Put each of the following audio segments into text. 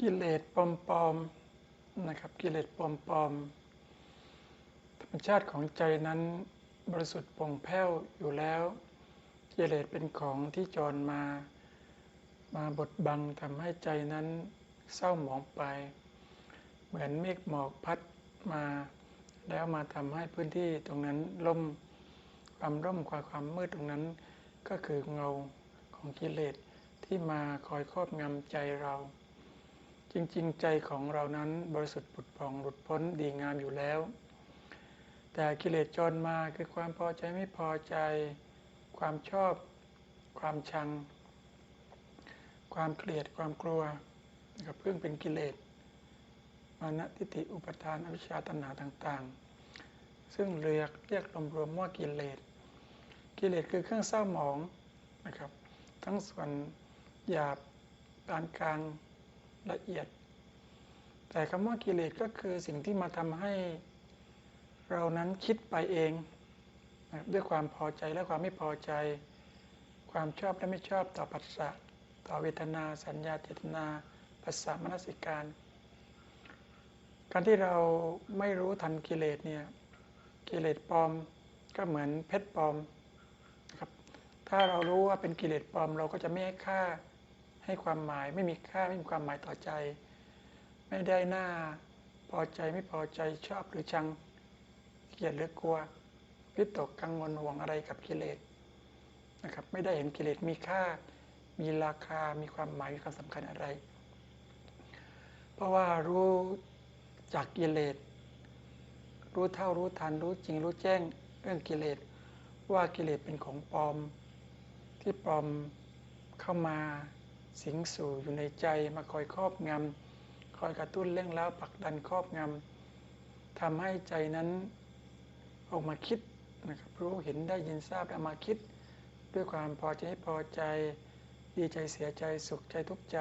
กิเลสปลอมๆนะครับ กิเลสปลอมๆธรรมชาติของใจนั้นบริสุทธิ์ป่องแผ้วอยู่แล้ว กิเลสเป็นของที่จรมา มาบดบังทำให้ใจนั้นเศร้าหมองไป เหมือนเมฆหมอกพัดมา แล้วมาทำให้พื้นที่ตรงนั้นล่มความร่มความความมืดตรงนั้น ก็คือเงาของกิเลสที่มาคอยครอบงำใจเรา จริง ๆ ใจของเรานั้นบริสุทธิ์ผุดผ่องหลุดพ้นดีงามอยู่แล้ว แต่กิเลสจรมาคือความพอใจไม่พอใจ ความชอบ ความชัง ความเกลียดความกลัวนะครับเพิ่งเป็นกิเลสมานะทิฏฐิอุปทานอวิชชาตัณหาต่าง ๆ ซึ่งเรียกเรียกรวมๆว่ากิเลสกิเลสคือเครื่องเศร้าหมองนะครับ ทั้งส่วนหยาบปานกลาง ละเอียด แต่คำว่ากิเลสก็คือสิ่งที่มาทำให้เรานั้นคิดไปเอง ด้วยความพอใจและความไม่พอใจ ความชอบและไม่ชอบต่อปัสสะต่อเวทนา สัญญาเจตนาปัสสะมนสิการ การที่เราไม่รู้ทันกิเลสเนี่ยกิเลสปลอมก็เหมือนเพชรปลอมนะครับถ้าเรารู้ว่าเป็นกิเลสปลอมเราก็จะไม่ให้ค่า ให้ความหมายไม่มีค่าไม่มีความหมายต่อใจ ไม่ได้หน้าพอใจไม่พอใจชอบหรือชังเกลียดหรือกลัววิตกกังวลห่วงอะไรกับกิเลสนะครับไม่ได้เห็นกิเลสมีค่า มีราคามีความหมายมีความสำคัญอะไร เพราะว่ารู้จากกิเลสรู้เท่ารู้ทันรู้จริงรู้แจ้งเรื่องกิเลสว่ากิเลสเป็นของปลอม ที่ปลอมเข้ามา สิงสู่อยู่ในใจมาคอยครอบงำคอยกระตุ้นเร่งแล้วผลักดันครอบงำทำให้ใจนั้นออกมาคิดนะครับรู้เห็นได้ยินทราบแล้วมาคิด ด้วยความพอใจพอใจ ดีใจเสียใจสุขใจทุกข์ใจ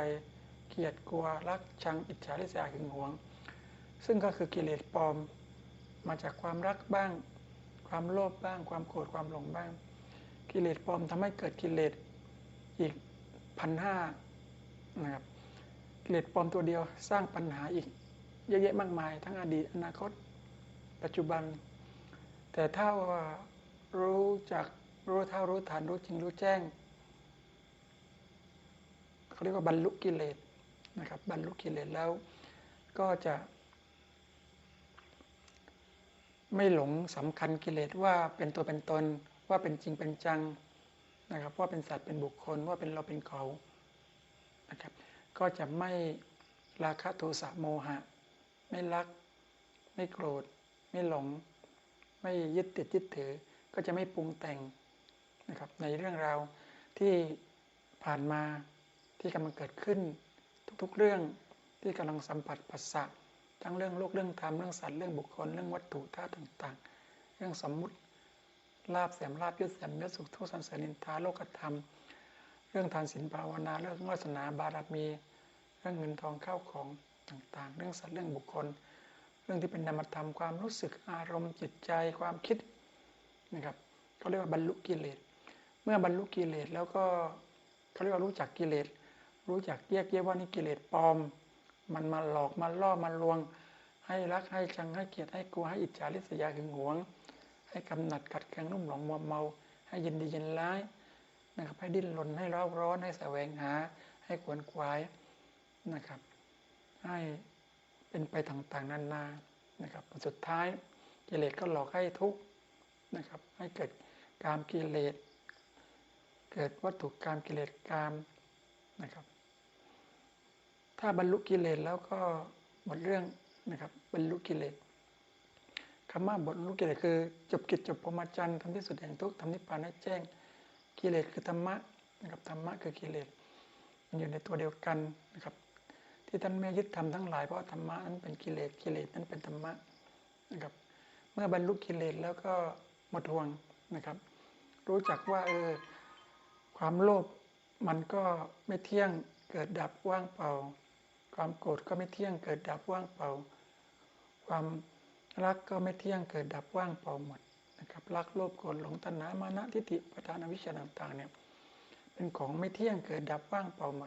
เกลียดกลัวรักชังอิจฉาริษยาหึงหวง ซึ่งก็คือกิเลสปลอม มาจากความรักบ้าง ความโลภบ้าง ความโกรธความหลงบ้าง กิเลสปลอมทำให้เกิดกิเลสอีกพันห้า นะครับกิเลสปลอมตัวเดียวสร้างปัญหาอีกเยอะแยะมากมาย ทั้งอดีตอนาคต ปัจจุบัน แต่ถ้าว่ารู้จักรู้เท่ารู้ทันรู้จริงรู้แจ้งเขาเรียกว่าบรรลุกิเลสนะครับ บรรลุกิเลสแล้วก็จะ ไม่หลงสำคัญกิเลสว่าเป็นตัวเป็นตนว่าเป็นจริงเป็นจังนะครับ ว่าเป็นสัตว์เป็นบุคคลว่าเป็นเราเป็นเขา นะครับ ก็จะไม่ราคะโทสะโมหะ ไม่รัก ไม่โกรธ ไม่หลง ไม่ยึดติดยึดถือ ก็จะไม่ปรุงแต่งนะครับ ในเรื่องราวที่ผ่านมาที่กำลังเกิดขึ้น ทุกๆเรื่องที่กำลังสัมผัสปัสสะทั้งเรื่องโลกเรื่องธรรมเรื่องสัตว์เรื่องบุคคลเรื่องวัตถุธาตุต่างๆ เรื่องสมมุติลาบแสมลาบยศแสมยศสุขทุกสันเสริญทาโลกธรรม เรื่องทานศีลภาวนาเรื่องวาสนาบารมี เรื่องเงินทองเข้าของต่างๆ เรื่องสัตว์เรื่องบุคคล เรื่องที่เป็นนามธรรมความรู้สึกอารมณ์จิตใจความคิดนะครับเขาเรียกว่าบรรลุกิเลส เมื่อบรรลุกิเลสแล้วก็เขาเรียกว่ารู้จักกิเลส รู้จักแยกแยะว่านี่กิเลสปลอม มันมาหลอกมาล่อมาลวง ให้รักให้ชังให้เกลียดให้กลัวให้อิจฉาริษยาหึงหวง ให้กำหนัดกัดแกงนุ่มหลงมัวเมา ให้ยินดียินร้าย นะครับให้ดิ้นรนให้ร้าร้อนให้แสวงหา ให้ขวนขวายนะครับ ให้เป็นไปต่างๆนานานะครับสุดท้ายกิเลสก็หลอกให้ทุกข์นะครับ ให้เกิดกามกิเลส เกิดวัตถุกามกิเลสกามนะครับ ถ้าบรรลุกิเลสแล้วก็หมดเรื่องนะครับ บรรลุกิเลสคำว่าบรรลุกิเลสคือ จบกิจจบพรหมจรรย์ทำที่สุดแห่งทุกข์ทำนิพพานให้แจ้ง กิเลสคือธรรมะนะครับธรรมะคือกิเลสมันอยู่ในตัวเดียวกันนะครับ ที่ท่านไม่ยึดธรรมทั้งหลายเพราะธรรมะนั้นเป็นกิเลสกิเลสนั้นเป็นธรรมะนะครับ เมื่อบรรลุกิเลสแล้วก็หมดห่วงนะครับ รู้จักว่าเออความโลภมันก็ไม่เที่ยงเกิดดับว่างเปล่า ความโกรธก็ไม่เที่ยงเกิดดับว่างเปล่า ความรักก็ไม่เที่ยงเกิดดับว่างเปล่าหมด นะครับรักโลภโกรธหลงตัณหามานะทิฏฐิประธานอวิชชาต่างๆเนี่ยเป็นของไม่เที่ยงเกิดดับว่างเปล่าหมด